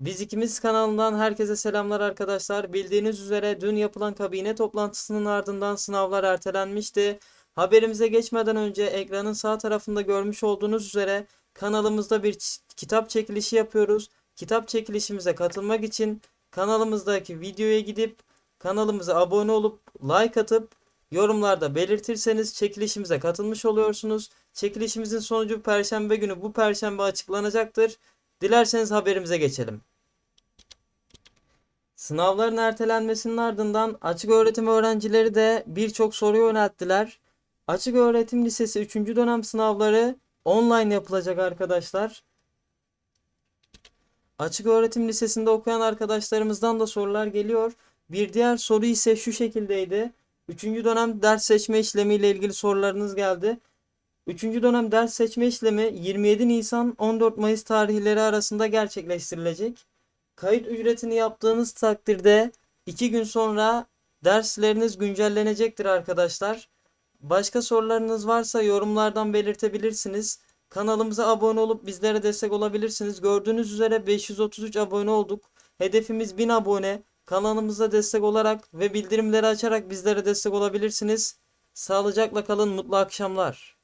Biz ikimiz kanalından herkese selamlar arkadaşlar. Bildiğiniz üzere dün yapılan kabine toplantısının ardından sınavlar ertelenmişti. Haberimize geçmeden önce ekranın sağ tarafında görmüş olduğunuz üzere kanalımızda bir kitap çekilişi yapıyoruz. Kitap çekilişimize katılmak için kanalımızdaki videoya gidip kanalımıza abone olup like atıp yorumlarda belirtirseniz çekilişimize katılmış oluyorsunuz. Çekilişimizin sonucu perşembe günü bu perşembe açıklanacaktır. Dilerseniz haberimize geçelim. Sınavların ertelenmesinin ardından açık öğretim öğrencileri de birçok soru yönelttiler. Açık öğretim lisesi 3. dönem sınavları online yapılacak arkadaşlar. Açık öğretim lisesinde okuyan arkadaşlarımızdan da sorular geliyor. Bir diğer soru ise şu şekildeydi. 3. dönem ders seçme işlemiyle ilgili sorularınız geldi. 3. dönem ders seçme işlemi 27 Nisan 14 Mayıs tarihleri arasında gerçekleştirilecek. Kayıt ücretini yaptığınız takdirde 2 gün sonra dersleriniz güncellenecektir arkadaşlar. Başka sorularınız varsa yorumlardan belirtebilirsiniz. Kanalımıza abone olup bizlere destek olabilirsiniz. Gördüğünüz üzere 533 abone olduk. Hedefimiz 1000 abone. Kanalımıza destek olarak ve bildirimleri açarak bizlere destek olabilirsiniz. Sağlıcakla kalın, mutlu akşamlar.